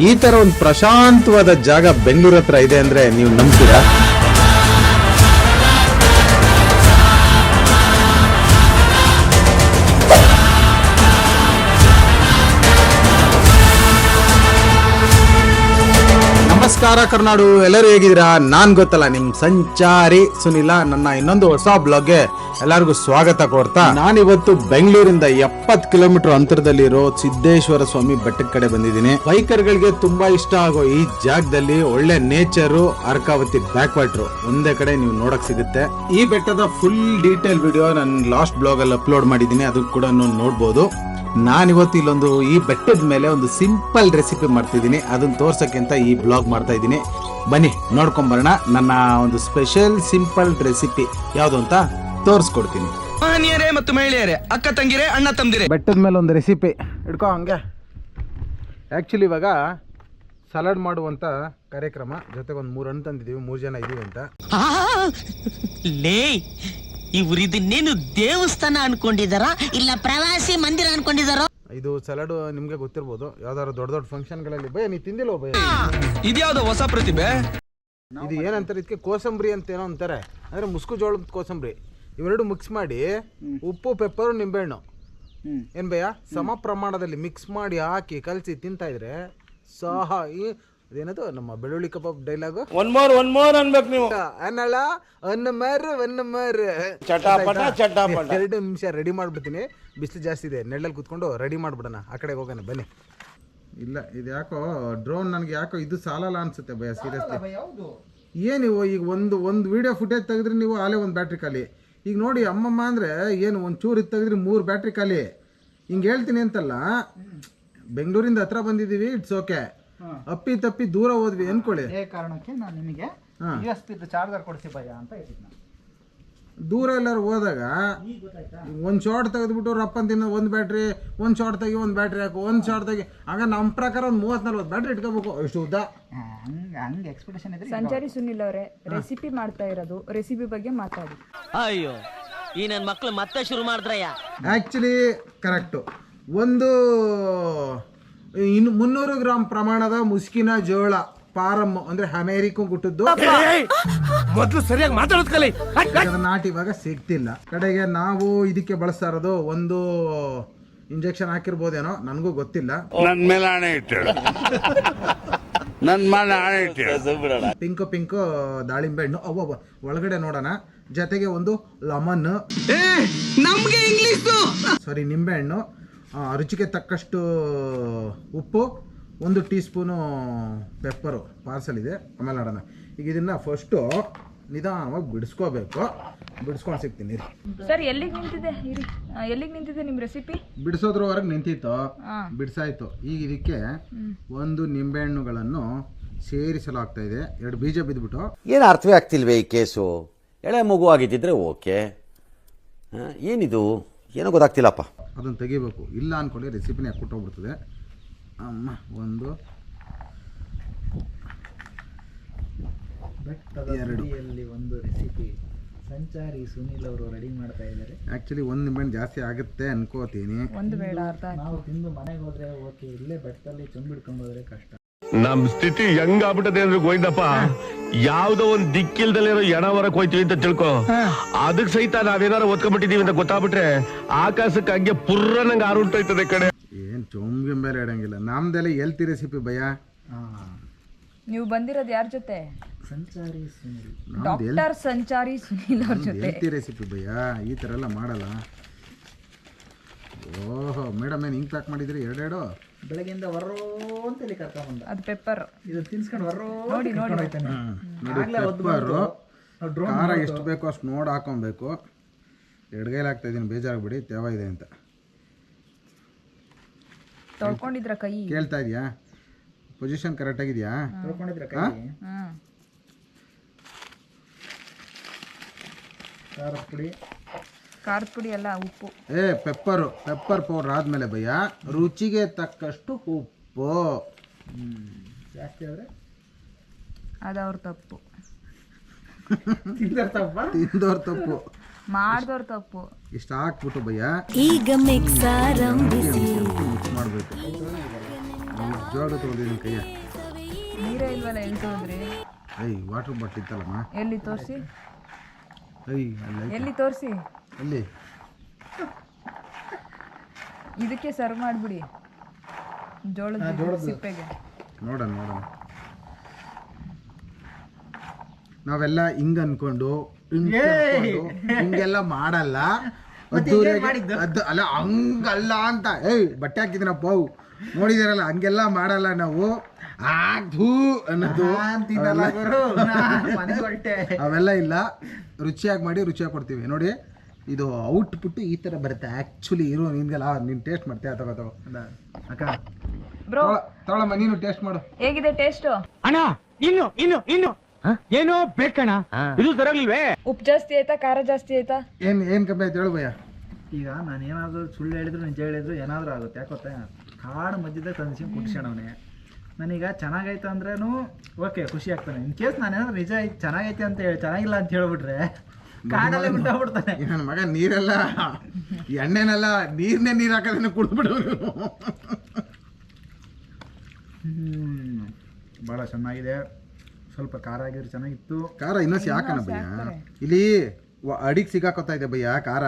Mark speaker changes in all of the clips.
Speaker 1: ಈ ತರ ಒಂದು ಪ್ರಶಾಂತವಾದ ಜಾಗ ಬೆಂಗಳೂರು ಹತ್ರ ಇದೆ ಅಂದ್ರೆ ನೀವು ನಂಬ್ತೀರಾ? ನಮಸ್ಕಾರ ಕರ್ನಾಡು, ಎಲ್ಲರೂ ಹೇಗಿದ್ದೀರಾ? ನಾನ್ ಗೊತ್ತಲ್ಲ, ನಿಮ್ ಸಂಚಾರಿ ಸುನಿಲ ನನ್ನ ಇನ್ನೊಂದು ಹೊಸ ಬ್ಲಾಗ್ಗೆ ಎಲ್ಲರಿಗೂ ಸ್ವಾಗತ ಕೋರ್ತಾ. ನಾನಿವತ್ತು ಬೆಂಗಳೂರಿಂದ ಎಪ್ಪತ್ತು ಕಿಲೋಮೀಟರ್ ಅಂತರದಲ್ಲಿರೋ ಸಿದ್ದೇಶ್ವರ ಸ್ವಾಮಿ ಬೆಟ್ಟದ ಕಡೆ ಬಂದಿದ್ದೀನಿ. ಬೈಕರ್ಗಳಿಗೆ ತುಂಬಾ ಇಷ್ಟ ಆಗೋ ಈ ಜಾಗದಲ್ಲಿ ಒಳ್ಳೆ ನೇಚರು, ಅರ್ಕಾವತಿ ಬ್ಯಾಕ್ ವಾಟರ್ ಒಂದೇ ಕಡೆ ನೀವು ನೋಡಕ್ ಸಿಗುತ್ತೆ. ಈ ಬೆಟ್ಟದ ಫುಲ್ ಡೀಟೇಲ್ ವಿಡಿಯೋ ನಾನು ಲಾಸ್ಟ್ ಬ್ಲಾಗ್ ಅಲ್ಲಿ ಅಪ್ಲೋಡ್ ಮಾಡಿದ್ದೀನಿ ಅದು ಕೂಡ ನೋಡ್ಬೋದು. ನಾನಿವತ್ತು ಇಲ್ಲೊಂದು ಈ ಬೆಟ್ಟದ ಮೇಲೆ ಒಂದು ಸಿಂಪಲ್ ರೆಸಿಪಿ ಮಾಡ್ತಿದ್ದೀನಿ. ಅದನ್ನ ತೋರ್ಸಕ್ಕೆ ಅಂತ ಈ ಬ್ಲಾಗ್ ಮಾಡ್ತಾ ಇದ್ದೀನಿ. ಬನ್ನಿ ನೋಡ್ಕೊಂಬರೋಣ. ನನ್ನ ಒಂದು ಸ್ಪೆಷಲ್ ಸಿಂಪಲ್ ರೆಸಿಪಿ ಯಾವುದು ಅಂತ ತೋರಿಸ್ಕೊಡ್ತೀನಿ.
Speaker 2: ಮಹನೀಯರೇ ಮತ್ತು ಮಹಿಳೆಯರೇ ಅಕ್ಕ ತಂಗಿರೇ ಅಣ್ಣ ತಮ್ದಿರೇ
Speaker 1: ಬೆಟ್ಟದ ಮೇಲೆ ಒಂದು ರೆಸಿಪಿ ಇಡ್ಕೋ ಹಂಗೆ. ಆ್ಯಕ್ಚುಲಿ ಇವಾಗ ಸಲಾಡ್ ಮಾಡುವಂಥ ಕಾರ್ಯಕ್ರಮ. ಜೊತೆಗೆ ಒಂದು ಮೂರು ಹಣ್ಣು ತಂದಿದ್ದೀವಿ ಮೂರು ಜನ ಇದೀವಿ ಅಂತ.
Speaker 3: ಲೇ ಇವ್ರು ಇದನ್ನೇನು ದೇವಸ್ಥಾನ ಅನ್ಕೊಂಡಿದಾರ? ಇಲ್ಲ ಪ್ರವಾಸಿ ಮಂದಿರ ಅನ್ಕೊಂಡಿದಾರೋ?
Speaker 1: ಇದು ಸಲಾಡು ನಿಮಗೆ ಗೊತ್ತಿರ್ಬೋದು. ಯಾವ್ದಾದ್ರು ದೊಡ್ಡ ದೊಡ್ಡ ಫಂಕ್ಷನ್ಗಳಲ್ಲಿ ಭಯ ನೀ ತಿಂದಿಲ್ಲ ಭಯ
Speaker 2: ಇದ್ಯಾವ್ದೋ ಹೊಸ ಪ್ರತಿಭೆ?
Speaker 1: ಇದು ಏನಂತಾರೆ ಇದಕ್ಕೆ? ಕೋಸಂಬರಿ ಅಂತ ಏನೋ ಅಂತಾರೆ. ಅಂದ್ರೆ ಮುಸ್ಕು ಜೋಳದ ಕೋಸಂಬರಿ. ಇವೆರಡು ಮಿಕ್ಸ್ ಮಾಡಿ ಉಪ್ಪು ಪೆಪ್ಪರು ನಿಂಬೆಹಣ್ಣು. ಏನ್ ಭಯ ಸಮ ಪ್ರಮಾಣದಲ್ಲಿ ಮಿಕ್ಸ್ ಮಾಡಿ ಹಾಕಿ ಕಲಸಿ ತಿಂತಾ ಇದ್ರೆ ಸಹ. ಈ ಅದೇನದು? ನಮ್ಮ ಬೆಳ್ಳುಳ್ಳಿ ಕಬಾಬ್ dialogue
Speaker 4: one more one more ಅನ್ಬೇಕು ನೀವು.
Speaker 1: ಅನ್ನಳ ಅನ್ನ ಮರ್ ಒನ್ ಮರ್.
Speaker 4: ಚಟಾಪಟ ಚಟಾಪಟ.
Speaker 1: ಎರಡು ನಿಮಿಷ ರೆಡಿ ಮಾಡ್ಬಿಡ್ತೀನಿ. ಬಿಸಿಲು ಜಾಸ್ತಿ ಇದೆ ನೆಳ್ಳಲ್ಲಿ ಕುತ್ಕೊಂಡು ರೆಡಿ ಮಾಡ್ಬಿಡೋಣ. ಆ ಕಡೆಗೆ ಹೋಗೋಣ ಬನ್ನಿ. ಇಲ್ಲ ಇದು ಯಾಕೋ ಡ್ರೋನ್ ನನಗೆ ಯಾಕೋ ಇದು ಸಾಲಲ್ಲ ಅನ್ಸುತ್ತೆ ಭಯ ಸೀರಿಯಸ್ಲಿ ನೀವು ಈಗ ಒಂದು ಒಂದು ವಿಡಿಯೋ ಫುಟೇಜ್ ತೆಗೆದ್ರೆ ನೀವು ಆಲೇ ಒಂದು ಬ್ಯಾಟ್ರಿ ಖಾಲಿ. ಈಗ ನೋಡಿ ಅಮ್ಮಮ್ಮ ಅಂದರೆ ಏನು ಒಂದು ಚೂರು ಇದು ತೆಗೆದ್ರೆ ಮೂರು ಬ್ಯಾಟ್ರಿ ಖಾಲಿ. ಹಿಂಗೆ ಹೇಳ್ತೀನಿ ಅಂತಲ್ಲ ಬೆಂಗಳೂರಿಂದ ಹತ್ರ ಬಂದಿದ್ದೀವಿ ಇಟ್ಸ್ ಓಕೆ ಅಪ್ಪಿ ತಪ್ಪಿ ದೂರ ಹೋದ್ವಿ ಅನ್ಕೊಳ್ಳಿ.
Speaker 5: ಅದೇ ಕಾರಣಕ್ಕೆ ನಾನು ನಿಮಗೆ
Speaker 1: ಹಾ.
Speaker 5: ಯು ಎಸ್ ಪಿ ಚಾರ್ಜರ್ ಕೊಡಿಸಿ ಭಯ ಅಂತ ಹೇಳಿದ್ನ
Speaker 1: ದೂರ ಎಲ್ಲರೂ ಹೋದಾಗ ಒಂದು ಶಾರ್ಟ್ ತೆಗೆದ್ಬಿಟ್ಟು ರಪ್ಪನ್ ತಿನ್ನೋ ಒಂದು ಬ್ಯಾಟ್ರಿ ಒಂದು ಶಾರ್ಟ್ ತೆಗಿ ಒಂದು ಬ್ಯಾಟ್ರಿ ಹಾಕು ಒಂದು ಶಾರ್ಟ್ ತೆಗಿ. ಆಗ ನಮ್ಮ ಪ್ರಕಾರ ಒಂದು ಮೂವತ್ತು ನಲ್ವತ್ತು ಬ್ಯಾಟ್ರಿ ಇಟ್ಕೋಬೇಕು. ಇಷ್ಟು ಉದ್ದ.
Speaker 5: ಹಾ, ಹಂಗೆ ಎಕ್ಸ್ಪೆಕ್ಟೇಷನ್ ಇದ್ರೆ
Speaker 6: ಸಂಚಾರಿ ಸುನಿಲ್ ಅವರೇ ರೆಸಿಪಿ ಮಾಡ್ತಾ ಇರೋದು ರೆಸಿಪಿ ಬಗ್ಗೆ ಮಾತಾಡಿ.
Speaker 3: ಅಯ್ಯೋ ಈ ನನ್ನ ಮಕ್ಳು ಮತ್ತೆ ಶುರು ಮಾಡಿದ್ರಯ್ಯ.
Speaker 1: ಆ್ಯಕ್ಚುಲಿ ಕರೆಕ್ಟು ಒಂದು ಇನ್ನು ಮುನ್ನೂರು ಗ್ರಾಮ್ ಪ್ರಮಾಣದ ಮುಸ್ಕಿನ ಜೋಳ ಪಾರಮ್ ಅಂದ್ರೆ ಅಮೇರಿಕನ್ ಗುಟ್ಟದ್ದು
Speaker 4: ಮೊದಲು ಸರಿಯಾಗಿ ಮಾತಾಡೋದು ಕಲಿ.
Speaker 1: ನಾಟಿ ಇವಾಗ ಸಿಗ್ತಿಲ್ಲ. ಕಡೆಗೆ ನಾವು ಇದಕ್ಕೆ ಬಳಸ್ತಾ ಇರೋದು ಒಂದು ಇಂಜೆಕ್ಷನ್ ಹಾಕಿರ್ಬೋದೇನೋ ನನಗೂ ಗೊತ್ತಿಲ್ಲ.
Speaker 7: ನನ್ನ ಮೇಲೆ ಹಣೆ ಇಟ್ಟಳು ನನ್ನ ಮೇಲೆ ಹಣೆ ಇಟ್ಟಳು
Speaker 1: ಪಿಂಕು ಪಿಂಕು ದಾಳಿಂಬೆ ಹಣ್ಣು. ಅವ್ವ ಒಳಗಡೆ ನೋಡೋಣ. ಜೊತೆಗೆ ಒಂದು ಲಮನ್
Speaker 2: ನಮ್ಗೆ ಇಂಗ್ಲಿಷ್
Speaker 1: ಸಾರಿ ನಿಂಬೆಹಣ್ಣು ಆ, ರುಚಿಗೆ ತಕ್ಕಷ್ಟು ಉಪ್ಪು ಒಂದು ಟೀ ಸ್ಪೂನು ಪೆಪ್ಪರು ಪಾರ್ಸಲ್ ಇದೆ ಆಮೇಲೆ ನೋಡೋಣ ಈಗ ಇದನ್ನು ಫಸ್ಟು ನಿಧಾನವಾಗಿ ಬಿಡಿಸ್ಕೋಬೇಕು. ಬಿಡಿಸ್ಕೊಂಡು ಸಿಗ್ತೀನಿ.
Speaker 6: ಸರ್ ಎಲ್ಲಿಗೆ ನಿಂತಿದೆ? ಇರಿ. ಎಲ್ಲಿಗೆ ನಿಂತಿದೆ ನಿಮ್ಮ ರೆಸಿಪಿ
Speaker 1: ಬಿಡಿಸೋದ್ರವರೆಗೆ ನಿಂತಿತ್ತು. ಬಿಡಿಸಾಯ್ತು. ಈಗ ಇದಕ್ಕೆ ಒಂದು ನಿಂಬೆಹಣ್ಣುಗಳನ್ನು ಸೇರಿಸಲಾಗ್ತಾ ಇದೆ. ಎರಡು ಬೀಜ ಬಿದ್ದುಬಿಟ್ಟು
Speaker 8: ಏನು ಅರ್ಥವೇ ಆಗ್ತಿಲ್ವೇ ಈ ಕೇಸು? ಎಳೆ ಮಗು ಆಗಿದ್ದಿದ್ರೆ ಓಕೆ. ಏನಿದು? ಏನೋ ಗೊತ್ತಾಗ್ತಿಲ್ಲಪ್ಪ.
Speaker 1: ಅದನ್ನು ತೆಗಿಬೇಕು. ಇಲ್ಲ ಅಂದ್ಕೊಳ್ಳಿ ರೆಸಿಪಿನೇ ಕೊಟ್ಟೋಗ್ಬಿಡ್ತದೆ ಅಮ್ಮ ಒಂದು.
Speaker 5: ಬೆಟ್ಟದ
Speaker 1: ಎರಡು.
Speaker 5: ಒಂದು ರೆಸಿಪಿ ಸಂಚಾರಿ ಸುನಿಲ್ ಅವರು ರೆಡಿ ಮಾಡ್ತಾ ಇದ್ದಾರೆ.
Speaker 1: ಆ್ಯಕ್ಚುಲಿ ಒಂದು ನಿಂಬೆಹಣ್ಣು ಜಾಸ್ತಿ ಆಗುತ್ತೆ ಅನ್ಕೋತೀನಿ.
Speaker 6: ಒಂದು ಬೇಡ ಅರ್ಧ
Speaker 5: ನಾವು ತಿಂದು ಮನೆಗೆ ಹೋದ್ರೆ ಓಕೆ ಇಲ್ಲೇ ಬೆಟ್ಟದಲ್ಲಿ ತುಂಬಿಡ್ಕೊಂಡು ಹೋದ್ರೆ ಕಷ್ಟ.
Speaker 7: ನಮ್ ಸ್ಥಿತಿ ಹೆಂಗಾಗ್ಬಿಟ್ಟದೆ ಅಂದ್ರೆ ಗೋವಿಂದಪ್ಪ ಯಾವ್ದೋ ಒಂದ್ ದಿಕ್ಕಿಲ್ದಲ್ಲಿರೋ ಎಣ ಹೊರಕ್ ಹೋಯ್ತೀವಿ ಅಂತ ತಿಳ್ಕೊ. ಅದಕ್ ಸಹಿತ ನಾವೇನಾರ ಒತ್ಕೊಂಡ್ಬಿಟ್ಟಿದೀವಿ ಅಂತ ಗೊತ್ತಾಗ್ಬಿಟ್ರೆ ಆಕಾಶಕ್ಕೆ ಹಂಗೆ ಪುರ್ರ ನಂಗೆ ಆರುಂಟೋಯ್ತದೆ ಕಡೆ
Speaker 1: ಏನು ಚೊಂಬಿಂಬೇಲೆ ಇಡಂಗಿಲ್ಲ ನಮ್ದೆಲ್ಲ ಎಲ್ತಿ ರೆಸಿಪಿ ಭಯ
Speaker 6: ನೀವು ಬಂದಿರೋದು ಯಾರ ಜೊತೆ?
Speaker 1: ನಮ್ದು
Speaker 6: ಡಾಕ್ಟರ್ ಸಂಚಾರಿ ಸುನೀಲ್ ಅವ್ರ ಜೊತೆ.
Speaker 1: ಎಲ್ತಿ ರೆಸಿಪಿ ಭಯ ಈ ತರ ಎಲ್ಲ ಮಾಡಲ್ಲ. ಓಹೋ ಮೇಡಮ್ ಏನ್ ಹಿಂಗೆ ಪ್ಯಾಕ್ ಮಾಡಿದ್ರಿ? ಎರಡೆರಡು?
Speaker 5: ಬೆಳಗ್ಗೆಯಿಂದ ವರ್ರೋ ಇಲ್ಲಿ ಕರ್ಕೊಂಡ್ ಬಂದ?
Speaker 6: ಅದು ಪೆಪ್ಪರ್
Speaker 5: ಇದು ತಿನ್ಸ್ಕೊಂಡು ವರ್ರೋ
Speaker 6: ನೋಡಿ ನೋಡಿ.
Speaker 5: ಹೋಯ್ತಾನೆ.
Speaker 1: ನೋಡಿ
Speaker 5: ಆಗ್ಲೇ ಒದ್ದು ಡ್ರೋನ್
Speaker 1: ಖಾರ ಎಷ್ಟು ಬೇಕೋ ಅಷ್ಟು ನೋಡಿ ಹಾಕೊಬೇಕು. ಎಡ್ಗೈಲಿ ಹಾಕ್ತಾ ಇದ್ದೀನಿ ಬೇಜಾರಾಗ್ಬಿಡಿ ತೇವ ಇದೆ ಅಂತ.
Speaker 6: ತೊಳ್ಕೊಂಡಿದ್ರ ಕೈ?
Speaker 1: ಕೇಳ್ತಾ ಇದೆಯಾ? ಪೊಸಿಷನ್ ಕರೆಕ್ಟಾಗಿದೆಯಾ
Speaker 5: ತೊಳ್ಕೊಂಡಿದ್ರ ಕೈ? ಖಾರ ಪುಡಿ.
Speaker 6: ಖಾರದ ಪುಡಿ ಎಲ್ಲ ಉಪ್ಪು.
Speaker 1: ಏ ಪೆಪ್ಪರು ಪೆಪ್ಪರ್ ಪೌಡ್ರ್ ಆದಮೇಲೆ ಭಯ ರುಚಿಗೆ ತಕ್ಕಷ್ಟು ಉಪ್ಪು.
Speaker 5: ಜಾಸ್ತಿ ಆದ್ರೆ
Speaker 6: ಅದು ಅವ್ರ ತಪ್ಪು.
Speaker 1: ತಿಂದವ್ರ ತಪ್ಪು?
Speaker 6: ಮಾಡ್ದವ್ರ ತಪ್ಪು.
Speaker 1: ಇಷ್ಟು ಹಾಕ್ಬಿಟ್ಟು ಭಯ
Speaker 9: ಈಗ ಮಿಕ್ಸ್ ಆರಂಭಿಸಿ.
Speaker 1: ಮಿಕ್ಸ್ ಮಾಡಬೇಕು. ಜೋಳ ತೊಗೊಂಡಿದ್ದೀನಿ ಕೈಯ.
Speaker 6: ನೀರೇ ಇಲ್ವಲ್ಲ ಎಲ್ಲಿ ತೋದ್ರಿ
Speaker 1: ಐ ವಾಟರ್ ಬಾಟ್ಲ್ ಇತ್ತಲ್ಲಮ್ಮ?
Speaker 6: ಎಲ್ಲಿ ತೋರಿಸಿ?
Speaker 1: ಐ ಅಲ್ಲ
Speaker 6: ಎಲ್ಲಿ ತೋರಿಸಿ?
Speaker 1: ಅಲ್ಲಿ
Speaker 6: ಇದಕ್ಕೆ ಸರ್ವ್ ಮಾಡಿಬಿಡಿ. ಜೋಳದ ಸಿಪ್ಪೆಗೆ.
Speaker 1: ನೋಡೋಣ ನೋಡೋಣ. ನಾವೆಲ್ಲ ಹಿಂಗ ಅನ್ಕೊಂಡು ಹಿಂಗ್ ತಿಳ್ಕೊಂಡು ಹಿಂಗೆಲ್ಲ ಮಾಡಲ್ಲ. ಅದು ಅದ್ದು ಅಲ್ಲ ಹಂಗಲ್ಲ ಅಂತ. ಏಯ್ ಬಟ್ಟೆ ಹಾಕಿದ್ರಪ್ಪ ಅವು ನೋಡಿದಿರಲ್ಲ ಹಂಗೆಲ್ಲ ಮಾಡಲ್ಲ ನಾವು. ಆಧೂ ಅನ್ನೋದು. ಅವೆಲ್ಲ ಇಲ್ಲ. ರುಚಿಯಾಗಿ ಮಾಡಿ ರುಚಿಯಾಗಿ ಕೊಡ್ತೀವಿ. ನೋಡಿ. ಇದು ಔಟ್ಪುಟ್ ಈ ಥರ ಬರುತ್ತೆ. ಆ್ಯಕ್ಚುಲಿ ಇರೋ ನಿನ್ಗೆಲ್ಲ ನೀನು ಟೇಸ್ಟ್ ಮಾಡ್ತೀಯ ತಗೋ ತಗೋ ಅಕ್ಕ
Speaker 6: ಬ್ರೋ
Speaker 1: ತಗೊಳಮ್ಮ ನೀನು ಟೇಸ್ಟ್ ಮಾಡು.
Speaker 6: ಹೇಗಿದೆ ಟೇಸ್ಟ್
Speaker 4: ಅಣ್ಣ ಇನ್ನು ಇನ್ನು ಇನ್ನು. ಏನೋ ಬೇಕಣ್ಣ. ಇದು ಸರಿಯಾಗ್ಲಿಲ್ವೇ
Speaker 6: ಉಪ್ಪು ಜಾಸ್ತಿ ಆಯ್ತಾ ಖಾರ ಜಾಸ್ತಿ ಆಯ್ತಾ?
Speaker 1: ಏನ್ ಏನ್ ಕಮ್ಮಿ ಆಯ್ತು ಹೇಳು ಭಯ್ಯ.
Speaker 5: ಈಗ ನಾನು ಏನಾದರೂ ಸುಳ್ಳು ಹೇಳಿದ್ರು ನಿಜ ಹೇಳಿದ್ರು ಏನಾದ್ರು ಆಗುತ್ತೆ. ಯಾಕೆ ಕಾಡು ಮಧ್ಯದಾಗ ತಂದಿಸಿ ಕುಟ್ಸ್ಕೊಂಡವನೇ ನನೀಗ ಚೆನ್ನಾಗೈತೆ ಅಂದ್ರೂ ಓಕೆ ಖುಷಿ ಆಗ್ತಾನೆ. ಇನ್ ಕೇಸ್ ನಾನು ಏನಾದ್ರು ನಿಜ ಐತೆ ಚೆನ್ನಾಗೈತೆ ಅಂತ ಹೇಳಿ ಚೆನ್ನಾಗಿಲ್ಲ ಅಂತ ಹೇಳ್ಬಿಟ್ರೆ ಕಾಡಲ್ಲೇ ಬಿಟ್ಟಾಗ್ಬಿಡ್ತಾನೆ.
Speaker 1: ನನ್ನ ಮಗ ನೀರೆಲ್ಲ ಎಣ್ಣೆನೆಲ್ಲ ನೀರ್ನೇ ನೀರು ಹಾಕೋದನ್ನ.
Speaker 5: ಹ್ಮ್ ಭಾಳ ಚೆನ್ನಾಗಿದೆ. ಸ್ವಲ್ಪ ಖಾರ ಆಗಿದ್ರೆ ಚೆನ್ನಾಗಿತ್ತು.
Speaker 1: ಖಾರ ಇನ್ನೂ ಸ್ಯಾಕನ ಭಯ್ಯ. ಇಲ್ಲಿ ವ- ಅಡಿಗೆ ಸಿಗಾಕೋತಾ ಇದೆ ಭಯ್ಯ ಖಾರ.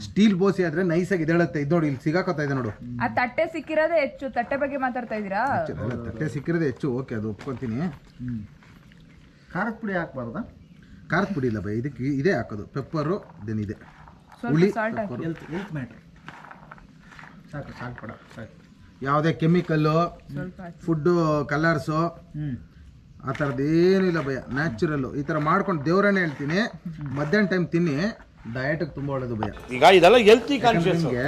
Speaker 1: ಸ್ಟೀಲ್ ಬೋಸಿ ಆದ್ರೆ ನೈಸ್ ಆಗಿ ಇದೇಳುತ್ತೆ ಇದು ನೋಡಿ ಇಲ್ಲಿ ಸಿಗಾಕೋತಾ ಇದೆ ನೋಡು.
Speaker 6: ಆ ತಟ್ಟೆ ಸಿಕ್ಕಿರೋದೇ ಹೆಚ್ಚು. ತಟ್ಟೆ ಬಗ್ಗೆ ಮಾತಾಡ್ತಾ ಇದ್ದೀರಾ?
Speaker 1: ಅಲ್ಲ, ತಟ್ಟೆ ಸಿಕ್ಕಿರೋದೇ ಹೆಚ್ಚು. ಓಕೆ ಅದು ಒಪ್ಕೊಂತೀನಿ.
Speaker 5: ಹ್ಞೂ ಖಾರದ ಪುಡಿ ಹಾಕ್ಬಾರ್ದಾ?
Speaker 1: ಖಾರದ ಪುಡಿ ಇಲ್ಲ ಭಯ ಇದಕ್ಕೆ ಇದೇ ಹಾಕೋದು. ಪೆಪ್ಪರು ದೆನ್ ಇದೆ. ಹುಳಿ
Speaker 6: ಸಾಲ್ಟ್ ಹಾಕಿ.
Speaker 5: ಎಲ್ತ್ ಎಲ್ತ್ ಮ್ಯಾಟ್ರ್ ಸಾಕು ಸಾಕು ಪಡ ಸಾಕು.
Speaker 1: ಯಾವುದೇ ಕೆಮಿಕಲ್ಲು
Speaker 6: ಸ್ವಲ್ಪ ಹಾಕಿ.
Speaker 1: ಫುಡ್ಡು ಕಲರ್ಸು
Speaker 5: ಹ್ಞೂ
Speaker 1: ಆ ಥರದ್ದು ಏನೂ ಇಲ್ಲ ಭಯ. ನ್ಯಾಚುರಲ್ಲು ಈ ಥರ ಮಾಡ್ಕೊಂಡು ದೇವ್ರನ್ನೇ ಹೇಳ್ತೀನಿ. ಮಧ್ಯಾಹ್ನ ಟೈಮ್ ತಿನ್ನಿ. ಡಯಟಿಗೆ ತುಂಬ ಒಳ್ಳೇದು ಭಯ.
Speaker 4: ಈಗ ಇದೆಲ್ಲ ಹೆಲ್ತಿ ಕಾನ್ಶಿಯಸ್
Speaker 1: ನಿಮಗೆ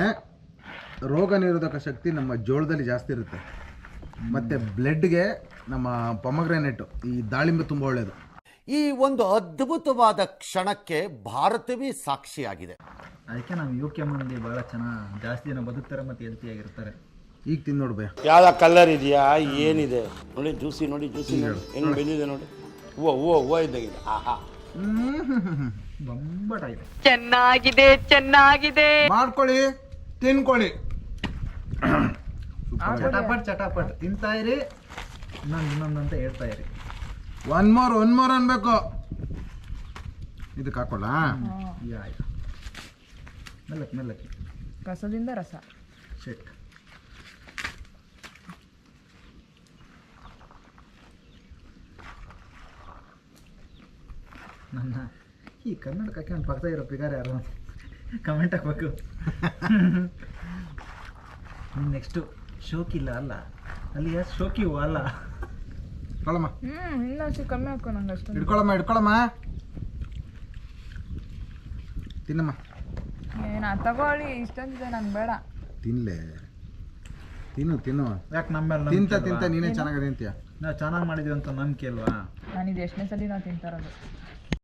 Speaker 1: ರೋಗ ನಿರೋಧಕ ಶಕ್ತಿ ನಮ್ಮ ಜೋಳದಲ್ಲಿ ಜಾಸ್ತಿ ಇರುತ್ತೆ. ಮತ್ತು ಬ್ಲಡ್ಗೆ ನಮ್ಮ ಪೊಮಗ್ರೆನೆಟ್ಟು ಈ ದಾಳಿಂಬೆ ತುಂಬ ಒಳ್ಳೆಯದು
Speaker 8: ಈ ಒಂದು ಅದ್ಭುತವಾದ ಕ್ಷಣಕ್ಕೆ ಭಾರತವೇ ಸಾಕ್ಷಿಯಾಗಿದೆ.
Speaker 5: ಅದಕ್ಕೆ ನಾವು ಯು ಕೆ ಮಂದಿ ಬಹಳ ಚೆನ್ನಾಗಿ ಜಾಸ್ತಿ ಜನ ಬದುಕ್ತಾರೆ ಮತ್ತು ಹೆಲ್ತಿಯಾಗಿರ್ತಾರೆ
Speaker 1: ಈಗ ತಿಂದು ನೋಡ್ಬೇಕು
Speaker 4: ಯಾವ ಕಲರ್ ಇದೆಯಾ? ಏನಿದೆ? ನೋಡಿ ಜ್ಯೂಸಿ ನೋಡಿ ಜ್ಯೂಸಿ ನೋಡಿ. ಹೆಂಗ್ ಬೆಂದಿದೆ ನೋಡಿ. ಹೂವು ಹೂವು ಹೂವು ಇದ್ದಾಗಿದೆ. ಆಹಾ
Speaker 5: ಬೊಂಬಟಾಗಿದೆ
Speaker 6: ಚೆನ್ನಾಗಿದೆ ಚೆನ್ನಾಗಿದೆ.
Speaker 1: ಮಾಡ್ಕೊಳ್ಳಿ ತಿನ್ಕೊಳ್ಳಿ.
Speaker 5: ಚಟಾಪಟ್ ಚಟಾಪಟ್. ತಿಂತಾ ಇರಿ ಇನ್ನೊಂದು ಇನ್ನೊಂದು ಅಂತ ಹೇಳ್ತಾ ಇರಿ.
Speaker 1: ಒನ್ ಮೋರ್ ಒನ್ ಮೋರ್ ಅನ್ಬೇಕು. ಇದಕ್ಕೆ ಹಾಕೊಳ್ಳ?
Speaker 5: ಆಯ್ತು ಮೆಲ್ಲಕ್ಕೆ ಮೆಲ್ಲಕ್ಕೆ.
Speaker 6: ಕಸದಿಂದ ರಸ.
Speaker 5: ಶೆಟ್ ನನ್ನ ಈ ಕನ್ನಡಕ್ಕೆ ನನ್ನ ಪಕ್ಕದ ಇರೋ ಪಿಗಾರ ಯಾರು ಕಮೆಂಟ್ ಹಾಕ್ಬೇಕು. ನೆಕ್ಸ್ಟು ಶೋಕಿಲ್ಲ ಅಲ್ಲ? ಅಲ್ಲಿ ಶೋಕಿವು ಅಲ್ಲ?
Speaker 1: ಕೊಳಮ್ಮ
Speaker 6: ಹ್ಮ್ ಇನ್ನೊಂದ್ಸಿ ಕಮ್ಮಿ ಹಾಕೋ ನಂಗೆ ಅಷ್ಟೊಂದು.
Speaker 1: ಹಿಡ್ಕೊಳಮ್ಮ ತಿನ್ನಮ್ಮ.
Speaker 6: ಏನ ತಗೊಳ್ಳಿ ಇಷ್ಟೊಂದಿದೆ ನಂಗೆ ಬೇಡ.
Speaker 1: ತಿನ್ಲೆ. ತಿನ್ನು ತಿನ್ನು.
Speaker 5: ಯಾಕೆ ನಮ್ಮ ಮೇಲೆ
Speaker 1: ತಿಂತ
Speaker 5: ನಂಬಿಕೆ
Speaker 1: ತಿಂತ ನೀನೇ ಚೆನ್ನಾಗಿ ತಿಂತೀಯ
Speaker 5: ನಾವು ಚೆನ್ನಾಗಿ ಮಾಡಿದ್ವಿ ಅಂತ ನಂಬಿಕೆ ಅಲ್ವಾ
Speaker 6: ನಾನು ಇದು ಎಷ್ಟನೇ ಸಲ ನಾವು ತಿಂತಾ ಇರೋದು.